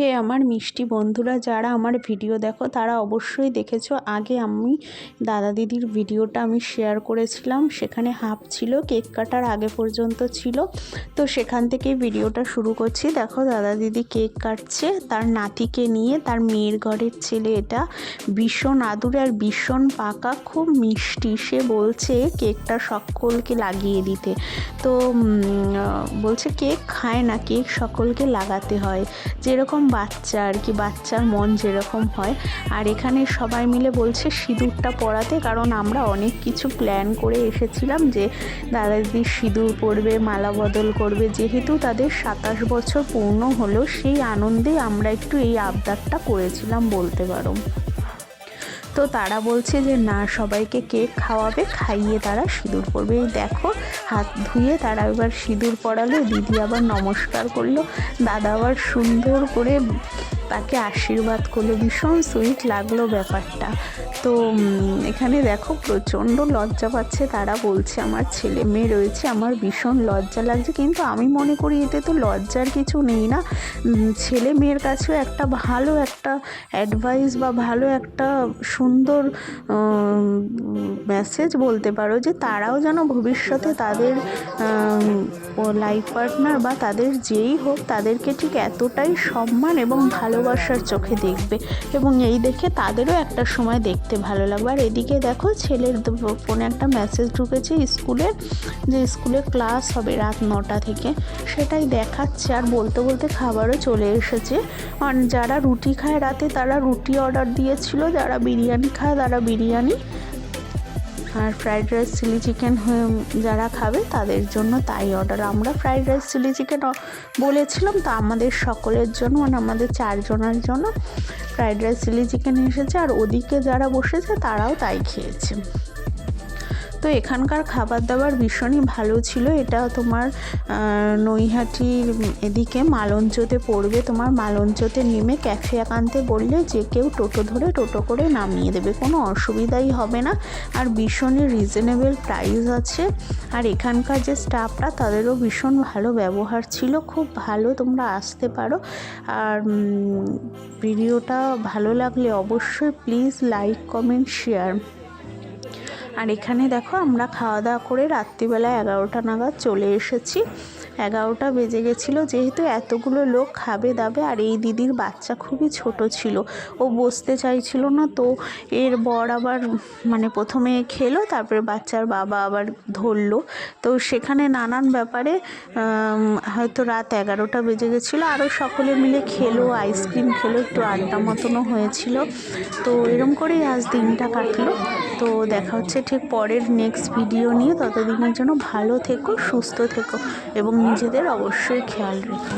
হে আমার মিষ্টি বন্ধুরা, যারা আমার ভিডিও দেখো, তারা অবশ্যই দেখেছ। আগে আমি দাদা দিদির ভিডিওটা আমি শেয়ার করেছিলাম। সেখানে হাফ ছিল কেক কাটার আগে পর্যন্ত ছিল। তো সেখান থেকেই ভিডিওটা শুরু করছি। দেখো, দাদা দিদি কেক কাটছে। তার নাতিকে নিয়ে, তার মেয়ের ঘরের ছেলে এটা। ভীষণ আদুরে আর ভীষণ পাকা, খুব মিষ্টি। সে বলছে কেকটা সকলকে লাগিয়ে দিতে। তো বলছে কেক খায় না কেক সকলকে লাগাতে হয়। যেরকম বাচ্চা আর কি, বাচ্চার মন যেরকম হয়। আর এখানে সবাই মিলে বলছে সিঁদুরটা পরাতে, কারণ আমরা অনেক কিছু প্ল্যান করে এসেছিলাম যে দাদা সিঁদুর পরবে, মালা বদল করবে। যেহেতু তাদের সাতাশ বছর পূর্ণ হলো, সেই আনন্দে আমরা একটু এই আবদারটা করেছিলাম, বলতে পারো। তো তারা বলছে যে, না, সবাইকে কেক খাওয়াবে, খাইয়ে তারা সিঁদুর পরবে। দেখো, হাত ধুয়ে তারা এবার সিঁদুর পরালো, দিদি আবার নমস্কার করল। দাদা আবার সুন্দর করে তাকে আশীর্বাদ করল, ভীষণ সুইট লাগল ব্যাপারটা। তো এখানে দেখো প্রচণ্ড লজ্জা পাচ্ছে, তারা বলছে আমার ছেলে মেয়ে রয়েছে, আমার ভীষণ লজ্জা লাগছে, কিন্তু আমি মনে করি এতে তো লজ্জার কিছু নেই না। ছেলে মেয়ের কাছেও একটা ভালো একটা অ্যাডভাইস বা ভালো একটা সুন্দর মেসেজ বলতে পারো যে তারাও যেন ভবিষ্যতে তাদের লাইফ পার্টনার বা তাদের যেই হোক, তাদেরকে ঠিক এতটাই সম্মান এবং ভালোবাসার চোখে দেখবে এবং এই দেখে তাদেরও একটা সময় দেখতে ভালো লাগবে। আর এদিকে দেখো ছেলের ফোনে একটা মেসেজ ঢুকেছে স্কুলে যে স্কুলে ক্লাস হবে রাত নটা থেকে। সেটাই দেখাচ্ছে আর বলতে বলতে খাবারও চলে এসেছে। আর যারা রুটি খায় রাতে তারা রুটি অর্ডার দিয়েছিল, যারা বিরিয়ানি খায় তারা বিরিয়ানি। আর ফ্রাইড রাইস চিলি চিকেন যারা খাবে, তাদের জন্য তাই অর্ডার আমরা ফ্রাইড রাইস চিলি চিকেন বলেছিলাম, তো আমাদের সকলের জন্য মানে আমাদের চারজনের জন্য ফ্রাইড রাইস চিলি চিকেন এসেছে। আর ওদিকে যারা বসেছে, তারাও তাই খেয়েছে। তো এখানকার খাবার দাবার ভীষণই ভালো ছিল। এটা তোমার নৈহাটির এদিকে মালঞ্চতে পড়বে। তোমার মালঞ্চতে নেমে ক্যাফে একান্তে বললে যে কেউ টোটো ধরে টোটো করে নামিয়ে দেবে। কোনো অসুবিধাই হবে না। আর ভীষণই রিজনেবল প্রাইস আছে। আর এখানকার যে স্টাফরা তাদেরও ভীষণ ভালো ব্যবহার ছিল। খুব ভালো তোমরা আসতে পারো। আর ভিডিওটা ভালো লাগলে অবশ্যই প্লিজ লাইক কমেন্ট শেয়ার আর এখানে দেখো আমরা খাওয়া দাওয়া করে রাত্রিবেলা এগারোটা নাগাদ চলে এসেছি। এগারোটা বেজে গেছিল, যেহেতু এতগুলো লোক খাবে দাবে আর এই দিদির বাচ্চা খুবই ছোট ছিল। ও বসতে চাইছিল না তো এর বর আবার মানে প্রথমে খেলো, তারপরে বাচ্চার বাবা আবার ধরলো। তো সেখানে নানান ব্যাপারে হয়তো রাত এগারোটা বেজে গেছিল। আরও সকলে মিলে খেলো, আইসক্রিম খেলো, একটু আড্ডা মতনও হয়েছিল। তো এরম করেই আজ দিনটা কাটলো। তো দেখা হচ্ছে ঠিক পরের নেক্সট ভিডিও নিয়ে। ততদিনের জন্য ভালো থেকো, সুস্থ থেকো এবং নিজেদের অবশ্যই খেয়াল রেখো।